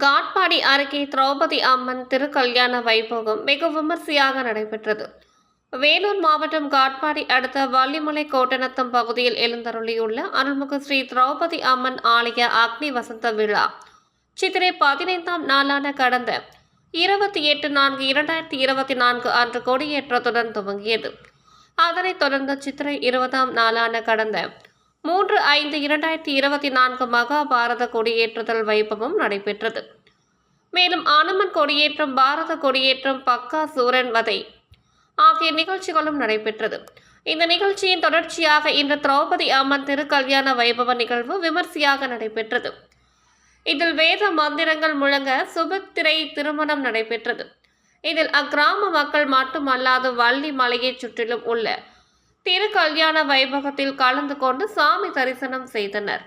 காட்பாடி அருகே திரௌபதி அம்மன் திருக்கல்யாண வைபோகம் மிக விமர்சையாக நடைபெற்றது. வேலூர் மாவட்டம் காட்பாடி அடுத்த வள்ளிமலை கோட்டநத்தம் பகுதியில் எழுந்தருளியுள்ள அருள்மிகு ஸ்ரீ திரௌபதி அம்மன் ஆலய அக்னி வசந்த விழா. சித்திரை பதினைந்தாம் நாளான கடந்த இருபத்தி எட்டு நான்கு இரண்டாயிரத்தி இருபத்தி நான்கு அன்று கொடியேற்றத்துடன் துவங்கியது. அதனைத் தொடர்ந்து சித்திரை இருபதாம் நாளான கடந்த மூன்று ஐந்து இரண்டாயிரத்தி இருபத்தி நான்கு மகாபாரத கொடியேற்றுதல் வைபவம் நடைபெற்றது. மேலும் அனுமன் கொடியேற்றம் பாரத கொடியேற்றம் பக்கா சூரன் வதை ஆகிய நிகழ்ச்சிகளும் நடைபெற்றது. இந்த நிகழ்ச்சியின் தொடர்ச்சியாக இன்று திரௌபதி அம்மன் திருக்கல்யாண வைபவ நிகழ்வு விமர்சையாக நடைபெற்றது. இதில் வேத மந்திரங்கள் முழங்க சுபத்திரை திருமணம் நடைபெற்றது. இதில் அக்கிராம மக்கள் மட்டுமல்லாது வள்ளி மலையைச் சுற்றிலும் உள்ள திரு கல்யாண வைபவத்தில் கலந்து கொண்டு சாமி தரிசனம் செய்தனர்.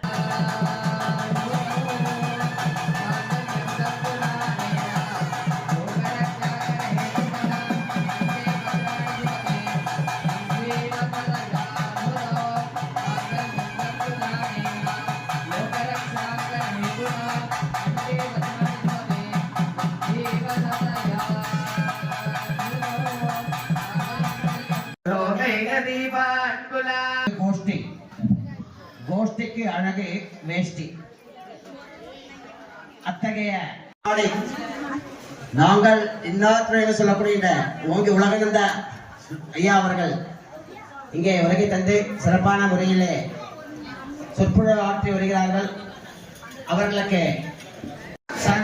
கோஷ்டி. கோஷ்டிக்கு அழகு வேஷ்டி. அத்தகைய ஆடை. நாங்கள் இன்னாத்துறையில சொல்லக்கூடிய ஓங்கி உலகநந்த ஐயா அவர்கள் இங்கே வருகை தந்து சிறப்பான முறையிலே சொற்பொழிவு ஆற்றி வருகிறார்கள். அவர்களுக்கு